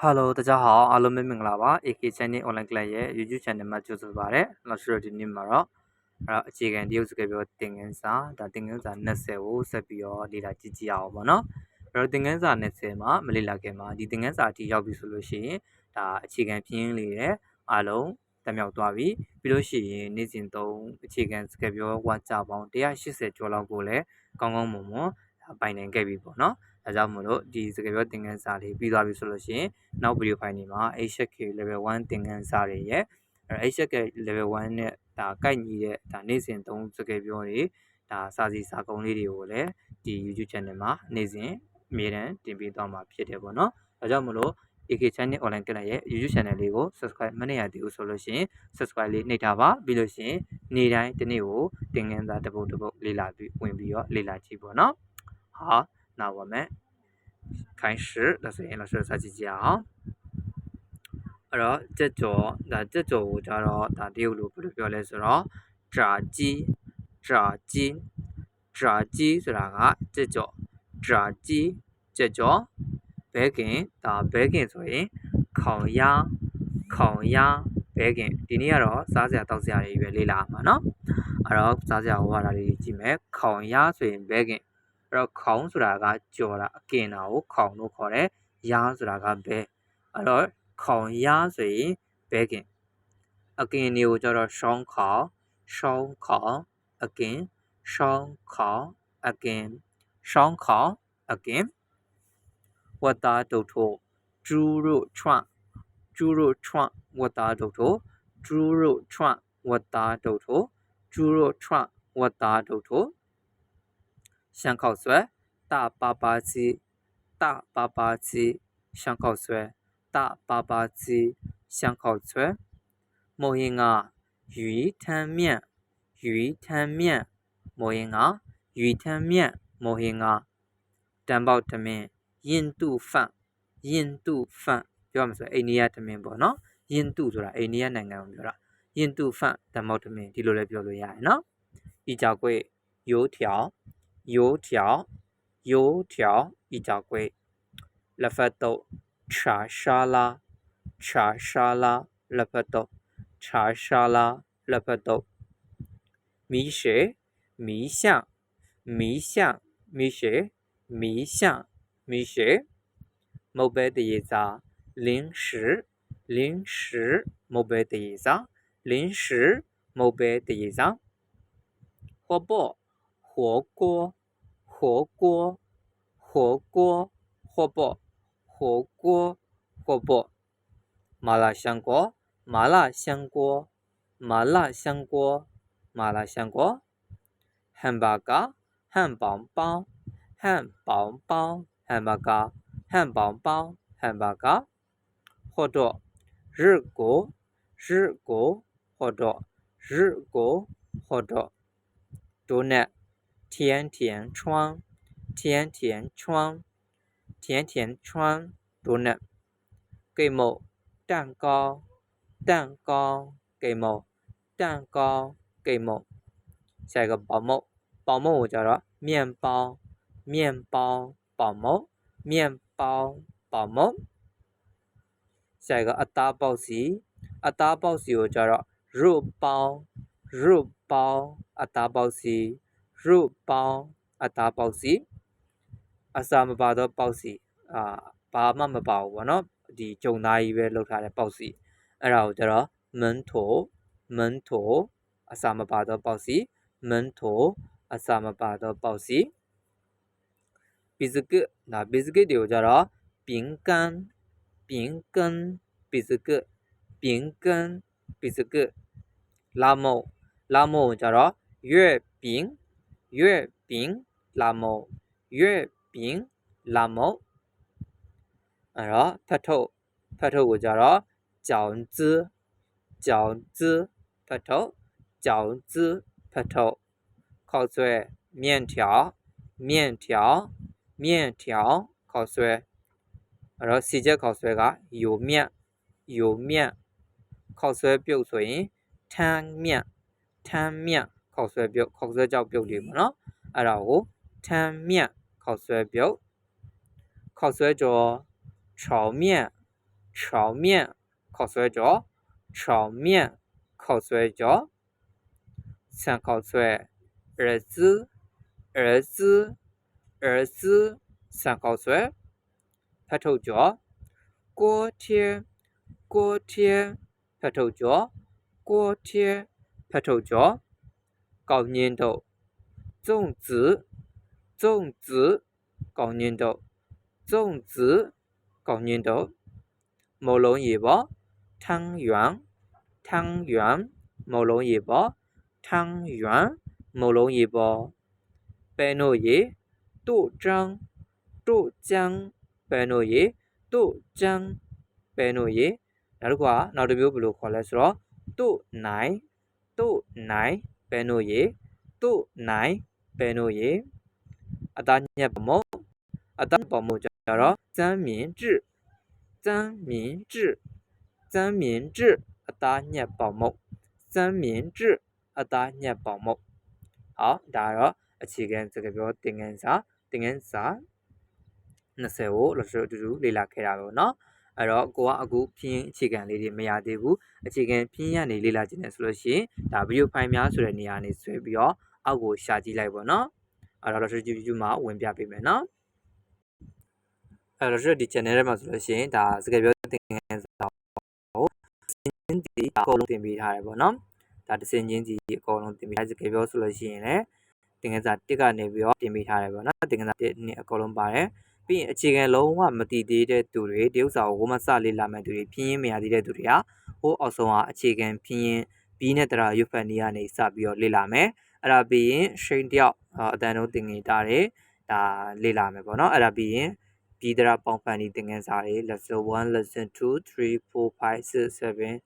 Hello 大家好အားလုံးပဲမင်္ဂလာပါ AK Channel Online Class ရဲ့ YouTube Channel မှာကြိုဆိုပါရစေ။နောက်ဆိုဒီနေ့မှာတော့အဲ့တော့အခြေခံတရုတ်စကားပြောသင်ခန်းစာဒါသင်ခန်းစာ20ကိုဆက်ပြီးတော့လေ့လာကြည့်ကြည့်အောင်ပေါ့နော်။အဲ့တော့သင်ခန်းစာ20မှာမလေ့လာခင်မှာဒီသင်ခန်းစာအထိရောက်ပြီဆိုလို့ရှိရင်ဒါအခြေခံပြင်းလေးတဲ့အားလုံးတက်မြောက်သွားပြီ။ပြီးလို့ရှိရင်နေ့စဉ်သုံးအခြေခံစကားပြောဝါကြပေါင်း180ကျော်လောက်ကိုလည်းကောင်းကောင်းမွန်မွန်ပိုင်နိုင်ခဲ့ပြီပေါ့နော်။ ဒါကြောင့်မို့လို့ဒီစကားပြောသင်ခန်းစာလေးပြီးသွားပြီဆိုလို့ရှိရင်နောက်ဗီဒီယိုဖိုင်တွေမှာ HK level 1သင်ခန်းစာတွေရဲ့အဲ HK level 1နဲ့ဒါကိုက်ညီတဲ့ဒါနေ့စဉ်သုံးစကားပြောတွေဒါစာစီစာကုံလေးတွေကိုလည်းဒီ YouTube channel မှာနေ့စဉ်အမြဲတမ်းတင်ပေးသွားမှာဖြစ်တယ်ပေါ့နော်။ဒါကြောင့်မို့လို့ AK Channel Online Class ရဲ့ YouTube channel လေးကို subscribe မနေရသေးဘူးဆိုလို့ရှိရင် subscribe လေးနှိပ်ထားပါပြီးလို့ရှိရင်နေ့တိုင်းတစ်နေ့ကိုသင်ခန်းစာတစ်ပုဒ်တစ်ပုဒ်လေ့လာပြီးဝင်ပြီးတော့လေ့လာကြည့်ပေါ့နော်။好，那我们开始，那所以老师再去讲。အဲ့တော့ကြက်ကြော်ဒါကြက်ကြော်ကိုကြတော့ဒါတရုတ်လိုဘယ်လိုပြောလဲဆိုတော့炸鸡炸鸡炸鸡ဆိုတာကကြက်ကြော်炸鸡ကြက်ကြော်ဘဲကင်ဒါဘဲကင်ဆိုရင်ခေါင်ရခေါင်ရဘဲကင်ဒီနေ့ကတော့စားစရာတောက်စရာတွေပဲလေ့လာမှာเนาะအဲ့တော့စားစရာဟောတာလေးကြည့်မယ်ခေါင်ရဆိုရင်ဘဲကင် အဲ့တော့ခေါင်ဆိုတာကကြော်တာအကင်တာကိုခေါင်လို့ခေါ်တယ်ရာဆိုတာကဘဲအဲ့တော့ခေါင်ရာဆိုရင်ဘဲကင်အကင်တွေကိုကြတော့ရှောင်းခေါင်ရှောင်းခေါင်အကင်ရှောင်းခေါင်အကင်ရှောင်းခေါင်အကင်ဝတ်သားတုတ်ထို့ကျူးရို့ထွန့်ကျူးရို့ထွန့်ဝတ်သားတုတ်ထို့ကျူးရို့ထွန့်ဝတ်သားတုတ်ထို့ကျူးရို့ထွန့်ဝတ်သားတုတ်ထို့ 香烤ဆွဲ大粑粑鸡大粑粑鸡香烤ဆွဲ大粑粑鸡香烤ဆွဲမိုးရင်က鱼汤面鱼汤面မိုးရင်က鱼汤面မိုးရင်ကတန်ပေါက်သမင်း印度饭印度饭ပြောမှဆိုအိန္ဒိယသမင်းပေါ့နော်印度ဆိုတာအိန္ဒိယနိုင်ငံကိုပြောတာ印度饭တန်ပေါက်သမင်းဒီလိုလည်းပြောလို့ရတယ်နော်一角柜油条 油条，油条比较贵。六块多。炒沙拉，炒沙拉六块多。炒沙拉六块多。米雪，米线，米线，米线，米线。莫白第一张零食，零食莫白第一张零食，莫白第一张。火锅，火锅。火锅火锅火锅火锅火锅。麻辣香锅麻辣香锅麻辣香锅麻辣香锅。汉堡包汉堡包汉堡包汉堡包汉堡包汉堡包或者日国日国或者日国或者。中辣甜甜窗，甜甜窗，甜甜窗，读呢？给某蛋糕，蛋糕给某蛋糕给某。下一个保姆，保姆我叫做面包，面包保姆，面包保姆。下一个阿达包西，阿达包西我叫做肉包，肉包阿达包西。 ရုပေါင်းအသားပေါက်စီအစာမပါသောပေါက်စီအာဘာမှမပါဘူးဗောနော်ဒီကြုံသားကြီးပဲလောက်ထားတဲ့ပေါက်စီအဲ့ဒါကိုကျတော့မန်ထိုမန်ထိုအစာမပါသောပေါက်စီမန်ထိုအစာမပါသောပေါက်စီဘီစကတ်ဒါဘီစကတ်တွေကိုကျတော့ပင်ကန်ပင်ကန်ဘီစကတ်ပင်ကန်ဘီစကတ်လာမုတ်လာမုတ်ကိုကျတော့月饼月饼လာမုတ်月饼လာမုတ်အဲ့တော့ဖတ်ထုတ်ဖတ်ထုတ်ကိုကြတော့饺子饺子ဖတ်ထုတ်饺子ဖတ်ထုတ်ခောက်ဆွဲ面条面条面条ခောက်ဆွဲအဲ့တော့စီချက်ခောက်ဆွဲကယိုမြတ်ယိုမြတ်ခောက်ဆွဲပြုတ်ဆိုရင်ထမ်းမြတ်ထမ်းမြတ် ခောက်ဆွဲပြုတ်ခောက်ဆွဲကြောက်ပြုတ်လေးပေါ့နော်အဲ့ဒါကိုထမ်းမြတ်ခောက်ဆွဲပြုတ်ခောက်ဆွဲကြော炒面 炒面烤水饺炒面烤水饺三烤水儿子儿子儿子三烤水ဖတ်ထုတ်ကြော锅贴锅贴ဖတ်ထုတ်ကြော锅贴ဖတ်ထုတ်ကြော ကောင်းညင်းတို့粽子粽子ကောင်းညင်းတို့粽子ကောင်းညင်းတို့မလုံးရေပေါ်汤圆汤圆မလုံးရေပေါ်汤圆မလုံးရေပေါ်ပဲနိုရေ豆浆豆浆ပဲနိုရေ豆浆ပဲနိုရေနောက်တစ်ခုကနောက်တစ်မျိုးဘယ်လိုခေါ်လဲဆိုတော့တို့နိုင်တို့နိုင် ပယ်နိုရေသူ့နိုင်ပယ်နိုရေအသားညက်ပမုံအသားပမုံကြတော့စမ်းမြင်治စမ်းမြင်治စမ်းမြင်治အသားညက်ပမုံစမ်းမြင်治အသားညက်ပမုံဟောဒါတော့အခြေခံစကားပြောသင်ခန်းစာသင်ခန်းစာ20ကိုလောလောအတူတူလေ့လာခဲ့တာပေါ့နော် အဲ့တော့ကိုကအခုဖြင်းအခြေခံလေးတွေမရသေးဘူးအခြေခံဖြင်းရနေလေ့လာခြင်းနဲ့ဆိုလို့ရှိရင်ဒါဗီဒီယိုဖိုင်များဆိုတဲ့နေရာနေဆွဲပြီးတော့အောက်ကိုရှာကြည့်လိုက်ပေါ့နော်အဲ့တော့ Lottery ကျူမှာဝင်ပြပေးမယ်နော်အဲ့တော့ဒီ channel ထဲမှာဆိုလို့ရှိရင်ဒါစကားပြောသင်ခန်းစာကိုစင်တီအကုန်လုံးတင်ပေးထားတယ်ပေါ့နော်ဒါတစင်ချင်းစီအကုန်လုံးတင်ပေးထားစကားပြောဆိုလို့ရှိရင်လည်းတင်ခန်းစာ1ကနေပြီးတော့တင်ပေးထားတယ်ပေါ့နော်တင်ခန်းစာ1အကုန်လုံးပါတယ် ပြီးရင်အခြေခံလုံးဝမတည်သေးတဲ့သူတွေတရုပ်စာကိုဝမစလေးလာမဲ့သူတွေဖြင်းရင်မရသေးတဲ့သူတွေကဟိုအောက်ဆုံးကအခြေခံဖြင်းရင်ပြီးနဲ့တရာရွတ်ဖတ်နေရနေစပြီးတော့လေ့လာမယ်အဲ့ဒါပြီးရင်ရှိန်တယောက်အတန်တို့သင်ငင်တာတွေဒါလေ့လာမယ်ပေါ့နော်အဲ့ဒါပြီးရင်ပြီးတရာပေါင်းဖန်ဒီသင်ငန်းစာတွေ lesson 1 lesson 2 3 4 5 6 7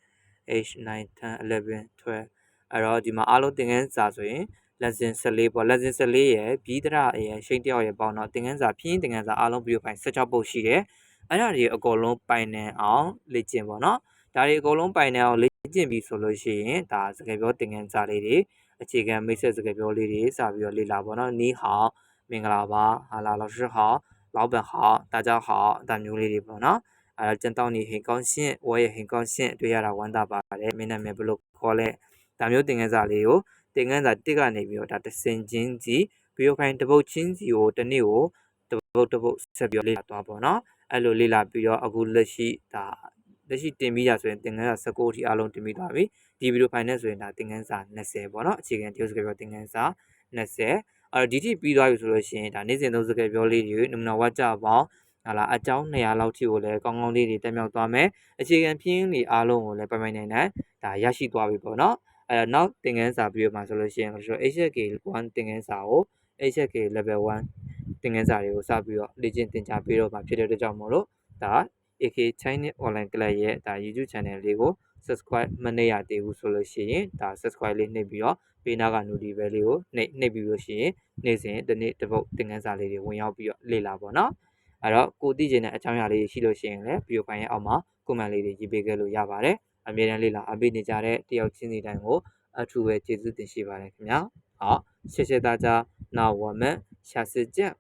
8 9 10 11 12အဲ့တော့ဒီမှာအားလုံးသင်ခန်းစာဆိုရင် lesson 14ပေါ့ lesson 14ရဲ့ပြီးတရရဲ့ရှိန်တယောက်ရဲ့ပေါင်းတော့သင်ခန်းစာဖြင်းသင်ခန်းစာအားလုံးဗီဒီယိုဖိုင်16ပုတ်ရှိတယ်အဲ့ဒါတွေအကုန်လုံးပိုင်နေအောင်လေ့ကျင့်ပေါ့နော်ဒါတွေအကုန်လုံးပိုင်နေအောင်လေ့ကျင့်ပြီဆိုလို့ရှိရင်ဒါစကားပြောသင်ခန်းစာလေးတွေအခြေခံမိတ်ဆက်စကားပြောလေးတွေစပြီးတော့လေ့လာပေါ့နော်နီးဟောင်းမင်္ဂလာပါဟာလာ老师好老板好大家好ဒါမျိုးလေးတွေပေါ့နော်အဲကျန်တောင်းနေဟင်ကောင်းရှင်း我也很高兴တွေ့ရတာဝမ်းသာပါတယ်မင်းနာမည်ဘယ်လိုခေါ်လဲဒါမျိုး သင်ခန်းစာလေးကိုသင်ခန်းစာ1ကနေပြီးတော့ဒါတစင်ချင်းစီဗီဒီယိုဖိုင်တစ်ပုတ်ချင်းစီကိုတစ်နေ့ကိုတစ်ပုတ်တစ်ပုတ်ဆက်ပြီးလေ့လာသွားပါတော့အဲ့လိုလေ့လာပြီးတော့အခုလက်ရှိဒါလက်ရှိတင်ပြီးရဆိုရင်သင်ခန်းစာ19အထိအားလုံးတင်ပြီးသွားပြီဒီဗီဒီယိုဖိုင်နဲ့ဆိုရင်ဒါသင်ခန်းစာ20ပေါ့နော်အခြေခံတရုတ်စကားပြောသင်ခန်းစာ20အဲ့တော့ဒီထိပြီးသွားပြီဆိုလို့ရှိရင်ဒါနေ့စဉ်သုံးစကားပြောလေးတွေနမနာဝါကြပေါင်းဟာလာအကြောင်း200လောက်ထိကိုလည်းကောင်းကောင်းလေးတွေတက်မြောက်သွားမယ်အခြေခံပြင်းတွေအားလုံးကိုလည်းပိုင်ပိုင်နိုင်နိုင်ဒါရရှိသွားပြီပေါ့နော် အဲနောက်သင်ခန်းစာပြီးတော့မှဆိုလို့ရှိရင်ကျွန်တော် HSK 1သင်ခန်းစာကို HSK level 1သင်ခန်းစာတွေကိုစပြီးတော့လေ့ကျင့်သင်ကြားပေးတော့မှာဖြစ်တဲ့အတွက်ကြောင့်မို့လို့ဒါ AK Chinese Online Class ရဲ့ဒါ YouTube channel လေးကို subscribe မနှိပ်ရသေးဘူးဆိုလို့ရှိရင်ဒါ subscribe လေးနှိပ်ပြီးတော့ပေးနာက notification လေးကိုနှိပ်နှိပ်ပြီးလို့ရှိရင်နေ့စဉ်တစ်နေ့တစ်ပုတ်သင်ခန်းစာလေးတွေဝင်ရောက်ပြီးတော့လေ့လာပါတော့အဲ့တော့ကိုသိချင်တဲ့အကြောင်းအရာလေးရှိလို့ရှိရင်လည်းဗီဒီယိုဖိုင်ရဲ့အောက်မှာ comment လေးတွေရေးပေးခဲ့လို့ရပါတယ် အမြဲတမ်းလေ့လာအပေးနေကြတဲ့တယောက်ချင်းစီတိုင်းကိုအထူးပဲကျေးဇူးတင်ရှိပါတယ်ခင်ဗျာ好谢谢大家那我们下次见